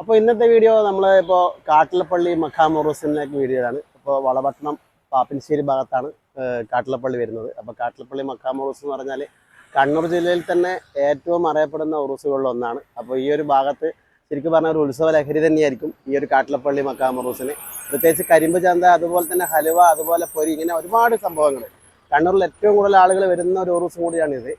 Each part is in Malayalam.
അപ്പോൾ ഇന്നത്തെ വീഡിയോ നമ്മൾ ഇപ്പോൾ കാട്ടിലപ്പള്ളി വീഡിയോ വീഡിയോയാണ് ഇപ്പോൾ വളപട്ടണം പാപ്പിൻശ്ശേരി ഭാഗത്താണ് കാട്ടിലപ്പള്ളി വരുന്നത്. അപ്പോൾ കാട്ടിലപ്പള്ളി മഖാമൊറൂസ് എന്ന് പറഞ്ഞാൽ കണ്ണൂർ ജില്ലയിൽ തന്നെ ഏറ്റവും അറിയപ്പെടുന്ന ഉറൂസുകളിൽ ഒന്നാണ്. അപ്പോൾ ഈ ഒരു ഭാഗത്ത് ശരിക്കും പറഞ്ഞാൽ ഒരു ഉത്സവ ലഹരി തന്നെയായിരിക്കും ഈ ഒരു കാട്ടിലപ്പള്ളി മക്കാമറൂസിന് പ്രത്യേകിച്ച് കരിമ്പ് ചന്ത അതുപോലെ തന്നെ ഹലുവ അതുപോലെ പൊരി ഇങ്ങനെ ഒരുപാട് സംഭവങ്ങൾ കണ്ണൂരിൽ ഏറ്റവും കൂടുതൽ ആളുകൾ വരുന്ന ഒരു ഉറൂസ് കൂടിയാണിത്.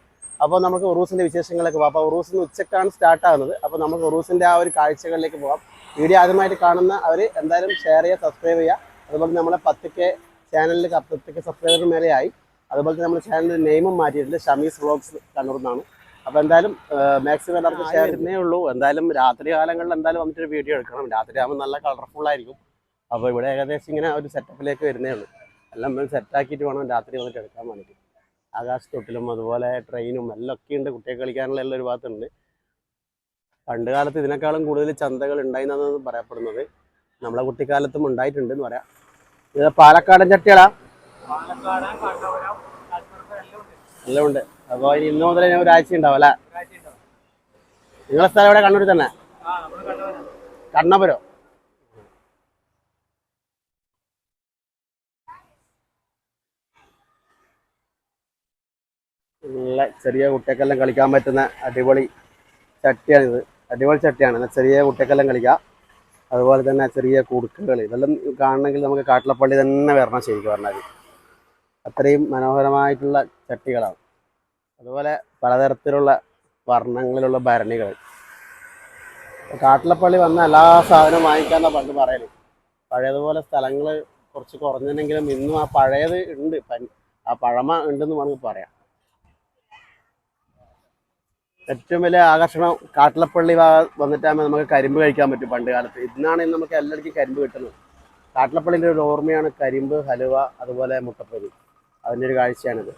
അപ്പോൾ നമുക്ക് ഉറൂസിന്റെ വിശേഷങ്ങളൊക്കെ പോകാം. അപ്പോൾ ഉറൂസിന് ഉച്ചക്കാണ് സ്റ്റാർട്ട് ആകുന്നത് അപ്പോൾ നമുക്ക് ഉറൂസിന്റെ ആ ഒരു കാഴ്ചകളിലേക്ക് പോകാം. വീഡിയോ ആദ്യമായിട്ട് കാണുന്ന അവർ എന്തായാലും ഷെയർ ചെയ്യുക സബ്സ്ക്രൈബ് ചെയ്യുക. അതുപോലെ നമ്മളെ പത്ത് കെ ചാനലിൽ പത്ത് കെ സബ്സ്ക്രൈബർ മേലെയായി. അതുപോലെ തന്നെ നമ്മുടെ ചാനലിന്റെ നെയിമും മാറ്റിയിട്ടുണ്ട്. ഷമീസ് വ്ളോഗ്സ് കണ്ണൂർ നിന്നാണ് അപ്പോൾ എന്തായാലും മാക്സിമം എല്ലാവർക്കും ഷെയർ ചെയ്യുന്നേ ഉള്ളൂ. എന്തായാലും രാത്രി കാലങ്ങളിൽ എന്തായാലും വന്നിട്ടൊരു വീഡിയോ എടുക്കണം. രാത്രി ആകുമ്പോൾ നല്ല കളർഫുൾ ആയിരിക്കും. അപ്പോൾ ഇവിടെ ഏകദേശം ഇങ്ങനെ ഒരു സെറ്റപ്പിലേക്ക് വരുന്നേ ഉള്ളൂ. എല്ലാം സെറ്റാക്കിയിട്ട് വേണം രാത്രി വന്നിട്ട് എടുക്കാൻ വേണ്ടിയിട്ട്. ആകാശത്തൊട്ടിലും അതുപോലെ ട്രെയിനും എല്ലാം ഒക്കെ ഉണ്ട്. കുട്ടികൾക്ക് കളിക്കാനുള്ള എല്ലാം ഒരു ഭാഗത്തുണ്ട്. പണ്ട് കാലത്ത് ഇതിനേക്കാളും കൂടുതൽ ചന്തകൾ എന്നാണ് പറയപ്പെടുന്നത്. നമ്മളെ കുട്ടിക്കാലത്തും ഉണ്ടായിട്ടുണ്ട് എന്ന് പറയാം. ഇത് പാലക്കാടൻ ചട്ടികളാ എല്ലാം ഉണ്ട്. അപ്പോൾ ഇനി ഇന്ന് മുതൽ ഞാൻ ഒരാഴ്ച ഉണ്ടാവും അല്ലേ? നിങ്ങളെ സ്ഥലം എവിടെ? കണ്ണൂർ തന്നെ. കണ്ണപുരം. നല്ല ചെറിയ കുട്ടികൾക്കെല്ലാം കളിക്കാൻ പറ്റുന്ന അടിപൊളി ചട്ടിയാണിത്. അടിപൊളി ചട്ടിയാണ്. ചെറിയ കുട്ടികൾക്കെല്ലാം കളിക്കാം. അതുപോലെ തന്നെ ചെറിയ കുടുക്കുകൾ ഇതെല്ലാം കാണണമെങ്കിൽ നമുക്ക് കാട്ടിലപ്പള്ളി തന്നെ വരണം ശരിക്കും പറഞ്ഞാൽ. അത്രയും മനോഹരമായിട്ടുള്ള ചട്ടികളാണ്. അതുപോലെ പലതരത്തിലുള്ള വർണങ്ങളിലുള്ള ഭരണികൾ കാട്ടിലപ്പള്ളി വന്ന എല്ലാ സാധനവും വാങ്ങിക്കാന്നാ പണ്ട് പറയൽ. പഴയതുപോലെ സ്ഥലങ്ങൾ കുറച്ച് കുറഞ്ഞിട്ടുണ്ടെങ്കിലും ഇന്നും ആ പഴയത് ഉണ്ട്. ആ പഴമ ഉണ്ടെന്ന് വേണമെങ്കിൽ പറയാം. ഏറ്റവും വലിയ ആകർഷണം കാട്ടിലപ്പള്ളി വന്നിട്ടാകുമ്പോൾ നമുക്ക് കരിമ്പ് കഴിക്കാൻ പറ്റും പണ്ട് കാലത്ത്. ഇന്നാണ് ഇന്ന് നമുക്ക് എല്ലാവർക്കും കരിമ്പ് കിട്ടുന്നത്. കാട്ടിലപ്പള്ളിന്റെ ഒരു ഓർമ്മയാണ് കരിമ്പ് ഹലുവ അതുപോലെ മുട്ടപ്പൊരി. അതിന്റെ ഒരു കാഴ്ചയാണിത്.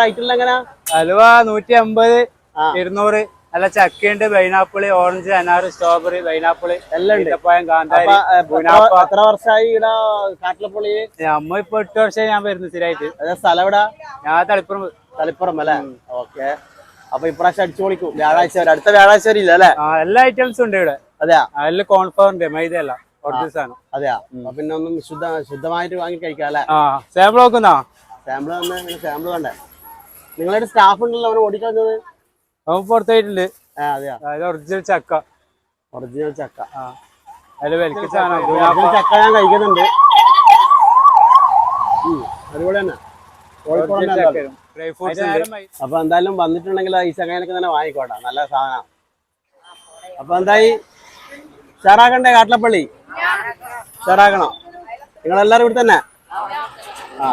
റൈറ്റിൽ ഹലുവ നൂറ്റി അമ്പത്. ഇരുന്നൂറ്. അല്ല ചക്കയുണ്ട് പൈനാപ്പിൾ ഓറഞ്ച് അനാറ് സ്ട്രോബെറി പൈനാപ്പിൾ എല്ലാം ഈത്തപ്പഴം കാന്താരി എത്ര ഗുണാപ്പ എത്ര വർഷമായി ഇവിടെ കാട്ടിലപ്പള്ളി? അമ്മ ഇപ്പൊ എട്ട് വർഷമായി ഞാൻ വരുന്നു സ്ഥിരമായിട്ട് അതെ സ്ഥലം ഞാൻ തളിപ്പുറം തളിപ്പുറം അല്ലേ? ഓക്കെ. അപ്പൊ ഇപ്രാവശ്യം അടിച്ചു പൊളിക്കും. വ്യാഴാഴ്ച വരെ. അടുത്ത വ്യാഴാഴ്ച വരെ ഇല്ല അല്ലേ? എല്ലാ ഐറ്റംസും ഉണ്ട് ഇവിടെ. അതെയാ? അതിൽ കോൺഫ്ലവർ ഉണ്ട് മൈദ അല്ല. ഒറിജിനൽ സാധനം. അതെയാ? അപ്പൊ പിന്നെ ഒന്നും ശുദ്ധ ശുദ്ധമായിട്ട് വാങ്ങി കഴിക്കാം അല്ലേ? സാമ്പിൾ നോക്കുന്നോ? സാമ്പിൾ വന്ന് സാമ്പിൾ വേണ്ടേ? നിങ്ങളുടെ സ്റ്റാഫ് ഉണ്ടല്ലോ അവനെ ഓടിക്കാൻ വന്നത്? അവൻ പുറത്തായിട്ടുണ്ട്. അതെയാ? അതായത് ഒറിജിനൽ ചക്ക. ഒറിജിനൽ ചക്ക. ആ. അതിൽ വലിക്ക ചക്ക ഞാൻ കഴിക്കുന്നുണ്ട്. അടിപൊളി തന്നെ. അപ്പൊ എന്തായാലും വന്നിട്ടുണ്ടെങ്കിൽ ഈ ചങ്ങനൊക്കെ തന്നെ വാങ്ങിക്കോട്ടെ. നല്ല സാധനം. അപ്പൊ എന്തായി? ചേറാക്കണ്ടേ കാട്ടിലപ്പള്ളി. ചേറാക്കണം. നിങ്ങളെല്ലാരും ഇവിടെ തന്നെ? ആ.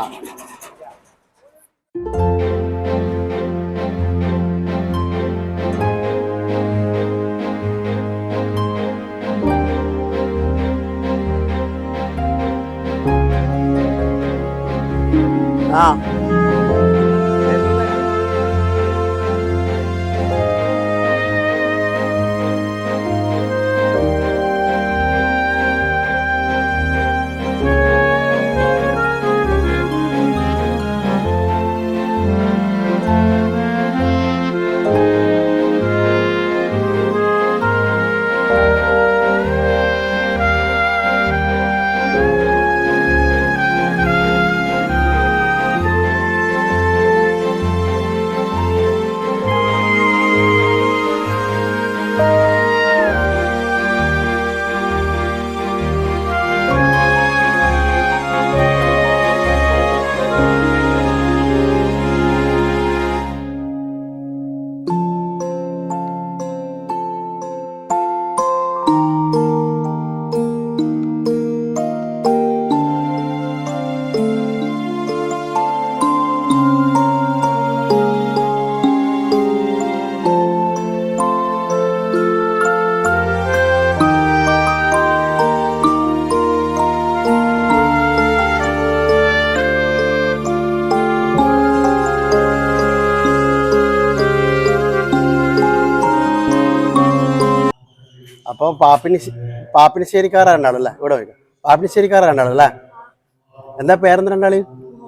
ആ അപ്പോൾ പാപ്പിനി പാപ്പിനിശ്ശേരിക്കാർ രണ്ടാളല്ലേ ഇവിടെ വരും പാപ്പിനിശ്ശേരിക്കാർ രണ്ടാളല്ലേ എന്താ പേരെന്ത് രണ്ടാളി?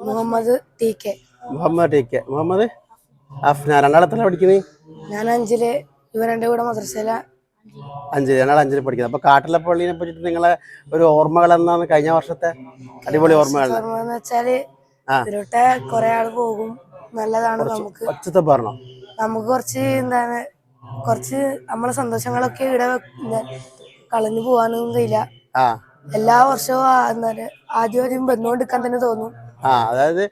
Muhammad T K. Muhammad T K. Muhammad Afna രണ്ടാളെത്ര പഠിക്കുന്നത് ഞാൻ അഞ്ചിൽ ഇവ രണ്ടു കൂടെ മദ്രസയില. അഞ്ചിൽ. രണ്ടാൾ അഞ്ചിൽ പഠിക്കുന്നത്. അപ്പൊ കാട്ടിലെ പള്ളിനെ പറ്റിട്ട് നിങ്ങളെ ഒരു ഓർമ്മകൾ എന്നാണ് കഴിഞ്ഞ വർഷത്തെ അടിപൊളി ഓർമ്മകൾ? വെച്ചാൽ. ഇതിലോട്ട് കുറെ ആൾ പോകും. നല്ലതാണ് നമുക്ക്. ഒച്ചത്തെ പറഞ്ഞോ നമുക്ക് കുറച്ച് എന്താണ് കുറച്ച് നമ്മളെ സന്തോഷങ്ങളൊക്കെ ഇവിടെ കളഞ്ഞു പോവാനൊന്നും കഴിയില്ല. എല്ലാ വർഷവും ആദ്യം ആദ്യം വന്നുകൊണ്ടിരിക്കാൻ തന്നെ തോന്നും. ആ അതായത്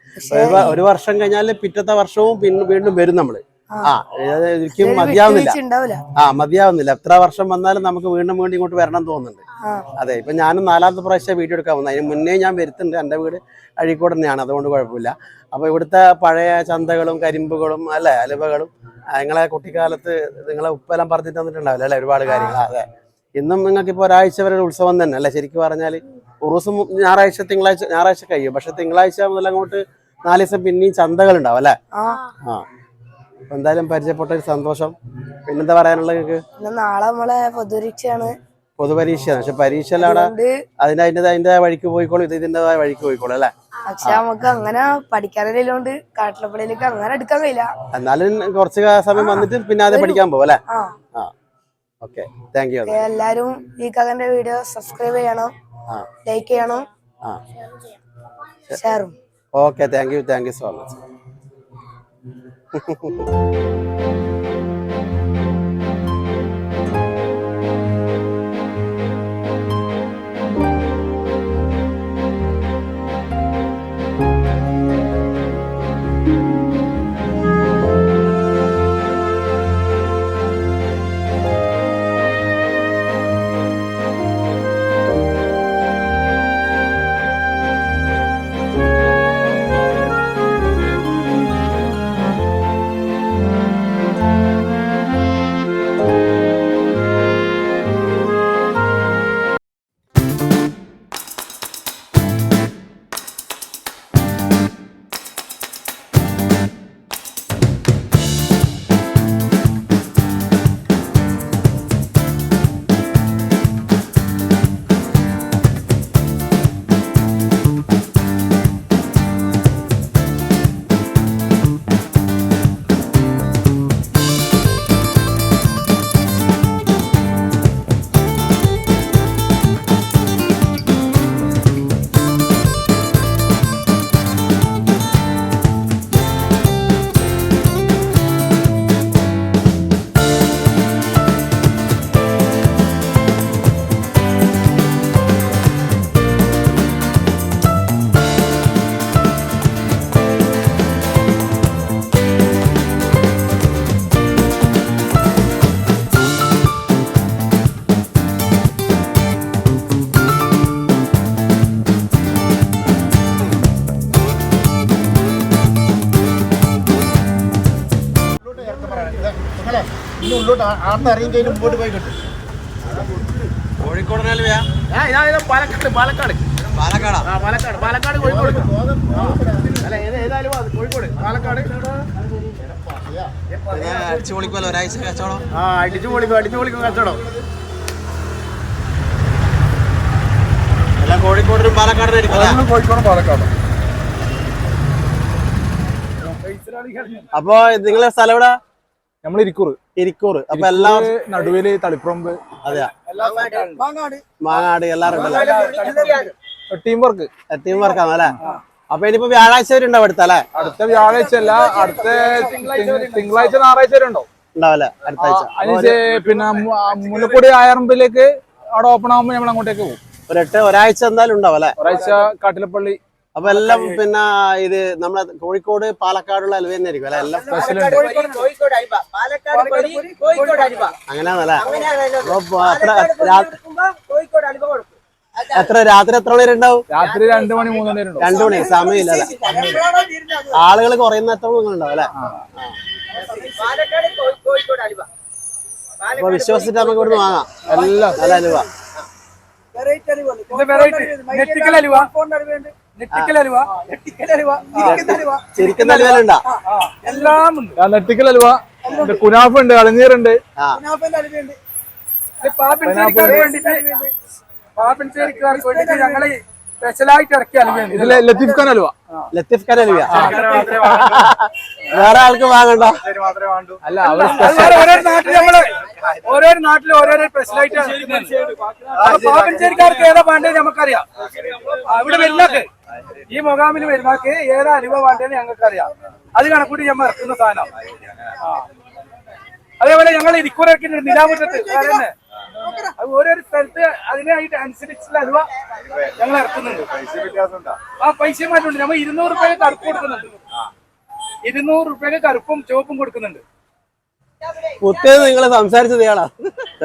ഒരു വർഷം കഴിഞ്ഞാൽ പിറ്റത്തെ വർഷവും പിന്നെ വീണ്ടും വരും നമ്മൾ. ആ. അതായത് ഒരിക്കലും മതിയാവുന്നില്ല. ആ എത്ര വർഷം വന്നാലും നമുക്ക് വീണ്ടും വീണ്ടും ഇങ്ങോട്ട് വരണം തോന്നുന്നുണ്ട്. അതെ ഇപ്പൊ ഞാനും നാലാമത്തെ പ്രാവശ്യം വീഡിയോ എടുക്കാൻ വന്നത് അതിന് മുന്നേ ഞാൻ വരുത്തുന്നുണ്ട് എന്റെ വീട് അഴീക്കോട് തന്നെയാണ്. അതുകൊണ്ട് കുഴപ്പമില്ല. അപ്പൊ ഇവിടുത്തെ പഴയ ചന്തകളും കരിമ്പുകളും അല്ലെ അലുവകളും നിങ്ങളെ കുട്ടിക്കാലത്ത് നിങ്ങളെ ഉപ്പെല്ലാം പറഞ്ഞു തന്നിട്ടുണ്ടാവില്ല അല്ലെ? ഒരുപാട് കാര്യങ്ങൾ. അതെ. ഇന്നും നിങ്ങൾക്ക് ഇപ്പോൾ ഒരാഴ്ച വരെ ഒരു ഉത്സവം തന്നെ അല്ലെ? ശരിക്കും പറഞ്ഞാൽ ഉറുസ് ഞായറാഴ്ച തിങ്കളാഴ്ച ഞായറാഴ്ച കഴിയും. പക്ഷെ തിങ്കളാഴ്ച മുതൽ അങ്ങോട്ട് നാല് ദിവസം പിന്നെയും ചന്തകൾ ഉണ്ടാവും അല്ലെ? ആ. എന്തായാലും പരിചയപ്പെട്ട ഒരു സന്തോഷം. പിന്നെന്താ പറയാനുള്ളത് നിങ്ങൾക്ക്? നാളെ നമ്മളെ പൊതുപരീക്ഷയാണ്. പൊതുപരീക്ഷയാണ്. പക്ഷെ പരീക്ഷയിലാണ് അതുകൊണ്ട് അതിന്റെ അതിന്റെ വഴിക്ക് പോയിക്കോളും ഇത് ഇതിന്റെതായ വഴിക്ക് പോയിക്കോളും അല്ലേ? പക്ഷെ നമുക്ക് അങ്ങനെ പഠിക്കാനില്ലോണ്ട് കാട്ടിലപ്പള്ളിയിലേക്ക് അങ്ങനെ എടുക്കാൻ കഴിയില്ല. എന്നാലും കുറച്ച് സമയം വന്നിട്ട് പിന്നെ അത് പഠിക്കാൻ പോകും അല്ലേ? ആ. ഓക്കെ. താങ്ക് യു എല്ലാരും ഈ കകന്റെ വീഡിയോ സബ്സ്ക്രൈബ് ചെയ്യണം ലൈക്ക് ചെയ്യണം ഷെയറും okay thank you thank you so much ഇനി ഉള്ളോട്ട് ആർന്ന് ഇറങ്ങിക്കഴിഞ്ഞ് മുമ്പോട്ട് പോയി കിട്ടും. കോഴിക്കോട് പാലക്കാട് പാലക്കാട്. പാലക്കാടാ? ആ പാലക്കാട് പാലക്കാട് കോഴിക്കോട്. ആ. അല്ല ഏത് ഏതായാലും അത് കോഴിക്കോട് പാലക്കാട്. അടിച്ചു പൊളിക്കുമല്ലോ ഒരാഴ്ച കച്ചവടം. ആ അടിച്ചു പൊളിക്കും അടിച്ചു പൊളിക്കും കച്ചവടം. എല്ലാം കോഴിക്കോടിനും പാലക്കാടിനും കോഴിക്കോടും പാലക്കാട്. അപ്പൊ നിങ്ങളെ സ്ഥലം എവിടെ? നമ്മൾ ഇരിക്കൂറ്. ഇരിക്കൂർ അപ്പൊ എല്ലാ നടുവിൽ തളിപ്പുറമ്പ്. അതെയാ. മാങ്ങാട്. എല്ലാവരും. ടീം വർക്ക് ടീം വർക്കാണ് അല്ലേ? അപ്പൊ ഇനിയിപ്പോ വ്യാഴാഴ്ച വരെ ഉണ്ടാവും അടുത്ത അല്ലേ? അടുത്ത വ്യാഴാഴ്ച അല്ല അടുത്ത തിങ്കളാഴ്ച ഞായറാഴ്ച വരെ ഉണ്ടോ? ഉണ്ടാവല്ലേ അടുത്ത ആഴ്ച. പിന്നെ മുല്ലപ്പൊടി ആയറമ്പിലേക്ക് അവിടെ ഓപ്പൺ ആകുമ്പോ നമ്മൾ അങ്ങോട്ടേക്ക് പോകും. ഒരു എട്ട് ഒരാഴ്ച എന്തായാലും ഉണ്ടാവല്ലേ അല്ലേ? ഒരാഴ്ച കാട്ടിലപ്പള്ളി അപ്പൊ എല്ലാം പിന്നെ ഇത് നമ്മളെ കോഴിക്കോട് പാലക്കാടുള്ള അലുവ തന്നെ ആയിരിക്കും അല്ലെ? എല്ലാം സ്പെഷ്യൽ കോഴിക്കോട് അരിവ പാലക്കാട് പൊരി കോഴിക്കോട് അരിവ അങ്ങനെയാണല്ലേ? എത്ര രാത്രി എത്ര മണി വരെ ഉണ്ടാവും? രാത്രി രണ്ടു മണി മൂന്ന് മണി വരെ ഉണ്ടാവും. രണ്ടു മണി സമയമില്ല അല്ലെ? ആളുകൾ കുറയുന്ന എത്ര ഉണ്ടാവും അല്ലെ? പാലക്കാട് കോഴിക്കോട് അരിവ അപ്പൊ വിശ്വസിച്ചിട്ട് നമുക്ക് ഇവിടുന്ന് വാങ്ങാം. എല്ലാം നല്ല അലുവ. വെറൈറ്റി നെറ്റിക്കൽ അലുവ. നെട്ടിക്കൽ അലുവ. കുനാഫ് ഉണ്ട്? വേണ്ടിട്ട് ഞങ്ങൾ സ്പെഷ്യലായിട്ട് ലത്തീഫ് ഖാൻ അലുവ. ലത്തീഫ് കരലിയ വേറെ ആൾക്ക് വാങ്ങണ്ട? അല്ല ഓരോ നാട്ടിൽ നമ്മൾ ഓരോ നാട്ടിലും ഓരോരോ സ്പെഷ്യലായിട്ട് പാപ്പഞ്ചേരിക്കാർക്ക് ഏതാ വേണ്ടത് നമുക്കറിയാം. അവിടെ വരുന്നക്ക് ഈ മുഖാമിൽ വരുന്നവർക്ക് ഏതാ അലുവ വേണ്ടതെന്ന് ഞങ്ങൾക്കറിയാം. അത് കണക്കൂട്ടി ഞമ്മ ഇറക്കുന്ന സാധനം. ആ. അതേപോലെ ഞങ്ങൾ ഇരിക്കൂറൊക്കെ നിലാമുറ്റത്ത് അത് ഓരോരോ സ്ഥലത്ത് അതിനായിട്ട് അനുസരിച്ചുള്ള അലുവ ഞങ്ങൾ ഇറക്കുന്നുണ്ട്. ആ പൈസ മാറ്റമുണ്ട് നമ്മൾ ഇരുന്നൂറ് രൂപയ്ക്ക് കറുപ്പ് കൊടുക്കുന്നുണ്ട്. ഇരുന്നൂറ് രൂപയ്ക്ക് കറുപ്പും ചുവപ്പും കൊടുക്കുന്നുണ്ട്. കുത്തേ നിങ്ങൾ സംസാരിച്ചത് ഇയാളാ?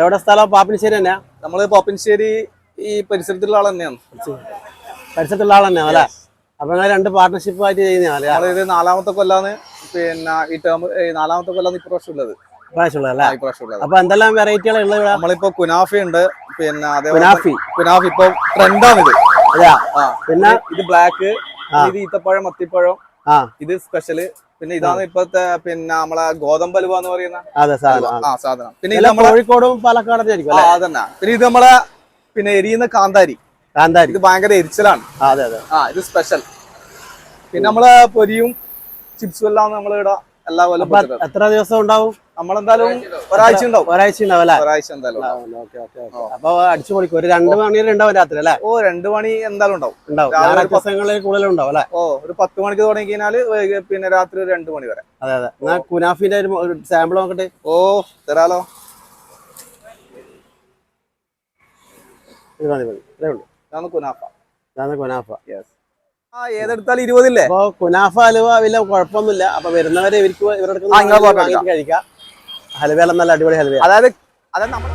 എവിടെ സ്ഥലം? പാപ്പിനിശ്ശേരി തന്നെയാ? നമ്മൾ പാപ്പിനിശ്ശേരി ഈ പരിസരത്തുള്ള ആൾ തന്നെയാണ്. പരിസരത്തുള്ള ആൾ തന്നെയാ അല്ലേ അപ്പൊ രണ്ട് പാർട്ണർഷിപ്പ് ആയിട്ട് ചെയ്യുന്നതല്ലേ ഇത് നാലാമത്തെ കൊല്ലാന്ന് പിന്നെ ഈ ടേം നാലാമത്തെ കൊല്ലാന്ന് ഇപ്രാവശ്യം ഉള്ളത് അപ്പൊ എന്തെല്ലാം വെറൈറ്റികൾ ഉള്ളത് ഇവിടെ? നമ്മളിപ്പോ കുനാഫി ഉണ്ട് പിന്നെ കുനാഫി? കുനാഫി ഇപ്പൊ ട്രെൻഡാണിത് പിന്നെ? ഇത് ബ്ലാക്ക്. ഇത് ഈത്തപ്പഴം മത്തിപ്പഴം ഇത് സ്പെഷ്യൽ പിന്നെ ഇതാണ് ഇപ്പത്തെ പിന്നെ നമ്മളെ ഗോതമ്പ് അലുവ എന്ന് പറയുന്ന ആ സാധനം. പിന്നെ ഇത് നമ്മളെ കോഴിക്കോടും പാലക്കാടും അതന്നെ. പിന്നെ ഇത് നമ്മളെ പിന്നെ എരിയുന്ന കാന്താരി. കാന്താരി ഇത് ഭയങ്കര എരിച്ചിലാണ്. അതെ അതെ. ആ ഇത് സ്പെഷ്യൽ പിന്നെ നമ്മൾ പൊരിയും ചിപ്സും എല്ലാം നമ്മളിവിടെ എല്ലാ കൊല്ലം എത്ര ദിവസം ഉണ്ടാവും? നമ്മളെന്തായാലും ഒരാഴ്ച ഉണ്ടാവും. ഒരാഴ്ച ഉണ്ടാവും അല്ലേ? ഒരാഴ്ച എന്തായാലും അപ്പൊ അടിച്ചു പൊളിക്കും. ഒരു രണ്ട് മണി ഉണ്ടാവും രാത്രി അല്ലേ? ഓ രണ്ടു മണി എന്തായാലും ഉണ്ടാവും. ഉണ്ടാവും. ദിവസങ്ങളിൽ കൂടുതലും ഉണ്ടാവും അല്ലേ? ഓ ഒരു പത്ത് മണിക്ക് തുടങ്ങി കഴിഞ്ഞാൽ പിന്നെ രാത്രി ഒരു രണ്ടു മണി വരെ. അതെ അതെ. എന്നാ കുനാഫിന്റെ ഒരു സാമ്പിൾ നോക്കട്ടെ? ഓ തരാലോ. ഇത് മതി മതി. അതേ ഉള്ളൂ. കുനാഫ. കുനാഫ. ആ ഏതെടുത്താലും ഇരുപതില്ലേ? അപ്പൊ കുനാഫ ഹലുവ വലിയ കുഴപ്പമൊന്നുമില്ല. അപ്പൊ വരുന്നവരെ ഇവർക്ക് ഇവരുടെ കഴിക്കാം. നല്ല അടിപൊളി ഹലുവ അതായത് അതായത് നമ്മൾ